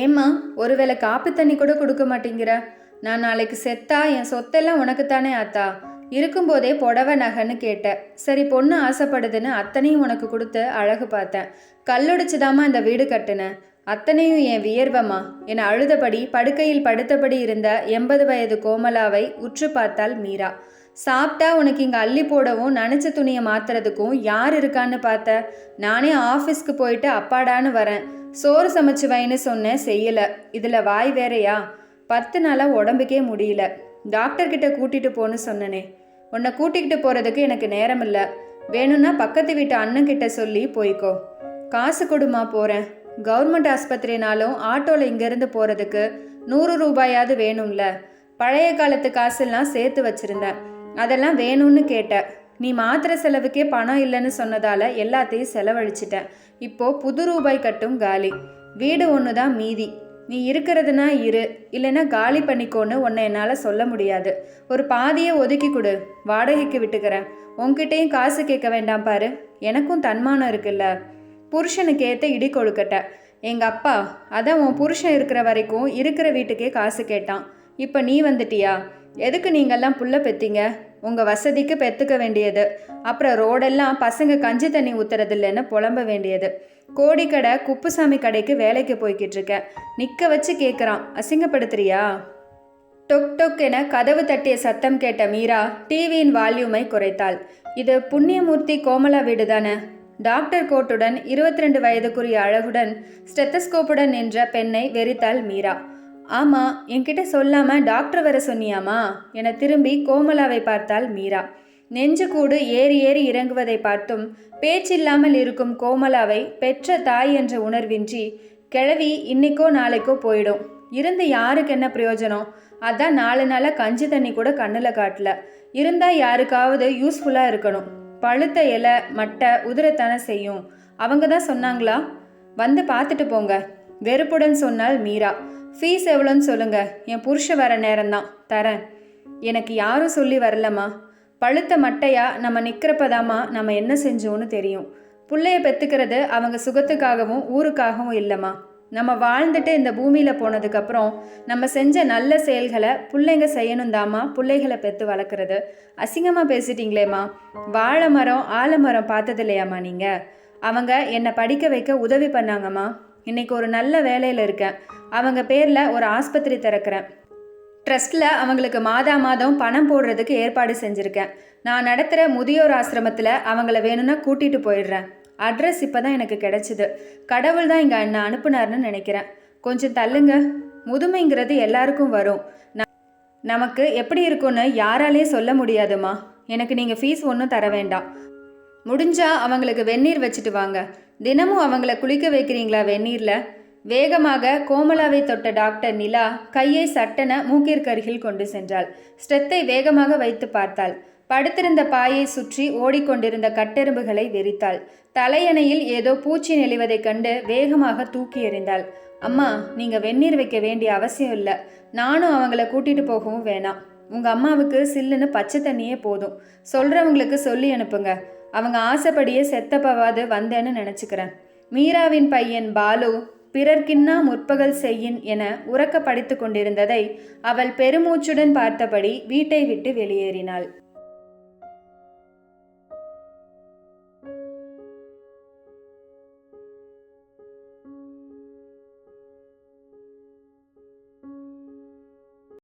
ஏம்மா ஒருவேளை காப்பு தண்ணி கூட கொடுக்க மாட்டேங்கிற? நான் நாளைக்கு செத்தா என் சொத்தெல்லாம் உனக்குத்தானே ஆத்தா இருக்கும்போதே புடவை நகைன்னு கேட்டேன் சரி பொண்ணு ஆசைப்படுதுன்னு அத்தனையும் உனக்கு கொடுத்து அழகு பார்த்தேன். கல்லுடிச்சுதாம்மா இந்த வீடு கட்டினேன் அத்தனையும் என் வியர்வமா என அழுதபடி படுக்கையில் படுத்தபடி இருந்த எண்பது வயது கோமலாவை உற்று பார்த்தாள் மீரா. சாப்பிட்டா உனக்கு இங்கே அள்ளி போடவும் நினச்ச துணியை மாத்துறதுக்கும் யார் இருக்கான்னு பார்த்த? நானே ஆஃபீஸ்க்கு போயிட்டு அப்பாடான்னு வரேன். சோறு சமைச்சு வைன்னு சொன்னேன் செய்யலை. இதில் வாய் வேறையா? பத்து நாளாக உடம்புக்கே முடியல. டாக்டர்கிட்ட கூட்டிகிட்டு போன்னு சொன்னனே. உன்னை கூட்டிக்கிட்டு போகிறதுக்கு எனக்கு நேரம் இல்லை வேணும்னா பக்கத்து வீட்டு அண்ணன்கிட்ட சொல்லி போய்க்கோ. காசு கொடுமா போகிறேன் கவர்மெண்ட் ஆஸ்பத்திரினாலும் ஆட்டோவில் இங்கேருந்து போகிறதுக்கு நூறு ரூபாயாவது வேணும்ல. பழைய காலத்து காசெல்லாம் சேர்த்து வச்சிருந்தேன். அதெல்லாம் வேணும்னு கேட்டேன். நீ மாத்திரை செலவுக்கே பணம் இல்லைன்னு சொன்னதால எல்லாத்தையும் செலவழிச்சிட்டேன். இப்போ புது ரூபாய் கட்டும் காலி. வீடு ஒன்று தான் மீதி. நீ இருக்கிறதுனா இரு. இல்லைன்னா காலி பண்ணிக்கோன்னு உன்னை என்னால் சொல்ல முடியாது. ஒரு பாதியை ஒதுக்கி கொடு. வாடகைக்கு விட்டுக்கிறேன். உன்கிட்டயும் காசு கேட்க வேண்டாம் பாரு. எனக்கும் தன்மானம் இருக்குல்ல. புருஷனுக்கு ஏற்ற இடி கொழுக்கட்டை. எங்கள் அப்பா அதான் உன் புருஷன் இருக்கிற வரைக்கும் இருக்கிற வீட்டுக்கே காசு கேட்டான். இப்போ நீ வந்துட்டியா? எதுக்கு நீங்கள்லாம் புள்ள பெத்தீங்க? உங்கள் வசதிக்கு பெற்றுக்க வேண்டியது. அப்புறம் ரோடெல்லாம் பசங்க கஞ்சி தண்ணி ஊத்துறதில்லைன்னு புலம்ப வேண்டியது. கோடிக்கடை குப்புசாமி கடைக்கு வேலைக்கு போய்கிட்டு இருக்கேன். நிற்க வச்சு கேட்குறான் அசிங்கப்படுத்துறியா? டொக் டொக் என கதவு தட்டிய சத்தம் கேட்ட மீரா டிவியின் வால்யூமை குறைத்தாள். இது புண்ணியமூர்த்தி கோமலா வீடு தானே டாக்டர் கோட்டுடன் இருபத்தி ரெண்டு வயதுக்குரிய அழகுடன் ஸ்டெத்தஸ்கோப்புடன் நின்ற பெண்ணை வெறித்தாள் மீரா. ஆமாம் என்கிட்ட சொல்லாமல் டாக்டர் வர சொன்னியாமா? என திரும்பி கோமலாவை பார்த்தாள் மீரா. நெஞ்சு கூடு ஏறி ஏறி இறங்குவதை பார்த்தும் பேச்சில்லாமல் இருக்கும் கோமலாவை பெற்ற தாய் என்ற உணர்வின்றி கிழவி இன்னைக்கோ நாளைக்கோ போயிடும். இருந்து யாருக்கு என்ன பிரயோஜனம்? அதான் நாலு நாளாக கஞ்சி தண்ணி கூட கண்ணில் காட்டல. இருந்தால் யாருக்காவது யூஸ்ஃபுல்லாக இருக்கணும். பழுத்த இலை மட்டை உதிரத்தானே செய்யும். அவங்க தான் சொன்னாங்களா? வந்து பார்த்துட்டு போங்க வெறுப்புடன் சொன்னால் மீரா. ஃபீஸ் எவ்வளோன்னு சொல்லுங்கள் என் புருஷ வர நேரம்தான். தரேன். எனக்கு யாரும் சொல்லி வரலம்மா. பழுத்த மட்டையா நம்ம நிற்கிறப்பதாம்மா நம்ம என்ன செஞ்சோன்னு தெரியும். பிள்ளைய பெத்துக்கிறது அவங்க சுகத்துக்காகவும் ஊருக்காகவும் இல்லைம்மா. நம்ம வாழ்ந்துட்டு இந்த பூமியில் போனதுக்கப்புறம் நம்ம செஞ்ச நல்ல செயல்களை பிள்ளைங்க செய்யணும் தாம்மா பிள்ளைகளை பெற்று வளர்க்குறது. அசிங்கமாக பேசிட்டீங்களேம்மா. வாழை மரம் ஆலமரம் பார்த்தது இல்லையாம்மா நீங்கள் அவங்க என்னை படிக்க வைக்க உதவி பண்ணாங்கம்மா. இன்னைக்கு ஒரு நல்ல வேலையில் இருக்கேன். அவங்க பேரில் ஒரு ஆஸ்பத்திரி திறக்கிறேன். ட்ரஸ்ட்டில் அவங்களுக்கு மாதா மாதம் பணம் போடுறதுக்கு ஏற்பாடு செஞ்சுருக்கேன். நான் நடத்துகிற முதியோர் ஆசிரமத்தில் அவங்கள வேணும்னா கூட்டிகிட்டு போயிடுறேன். அட்ரஸ் இப்போ தான் எனக்கு கிடைச்சிது. கடவுள் தான் இங்கே என்னை அனுப்புனார்னு நினைக்கிறேன். கொஞ்சம் தள்ளுங்க. முதுமைங்கிறது எல்லாருக்கும் வரும். நமக்கு எப்படி இருக்கும்னு யாராலே சொல்ல முடியாதும்மா எனக்கு நீங்கள் ஃபீஸ் ஒன்றும் தர வேண்டாம். முடிஞ்சால் அவங்களுக்கு வெந்நீர் வச்சுட்டு வாங்க. தினமும் அவங்கள குளிக்க வைக்கிறீங்களா வெந்நீரில்? வேகமாக கோமலாவை தொட்ட டாக்டர் நிலா கையை சட்டென மூக்கிற்கருகில் கொண்டு சென்றாள். ஸ்டெத்தை வேகமாக வைத்து பார்த்தாள். படுத்திருந்த பாயை சுற்றி ஓடிக்கொண்டிருந்த கட்டெரும்புகளை வெறித்தாள். தலையணையில் ஏதோ பூச்சி நெளிவதைக் கண்டு வேகமாக தூக்கி எறிந்தாள். அம்மா நீங்க வெந்நீர் வைக்க வேண்டிய அவசியம் இல்லை. நானும் அவங்கள கூட்டிட்டு போகவும் வேணாம். உங்க அம்மாவுக்கு சில்லுன்னு பச்சை தண்ணியே போதும். சொல்றவங்களுக்கு சொல்லி அனுப்புங்க. அவங்க ஆசைப்படியே செத்தப்பவாது வந்தேன்னு நினச்சிக்கிறேன். மீராவின் பையன் பாலு பிறர்க்கின்னா முற்பகல் செய்யின் என உறக்க படித்து கொண்டிருந்ததை அவள் பெருமூச்சுடன் பார்த்தபடி வீட்டை விட்டு வெளியேறினாள்.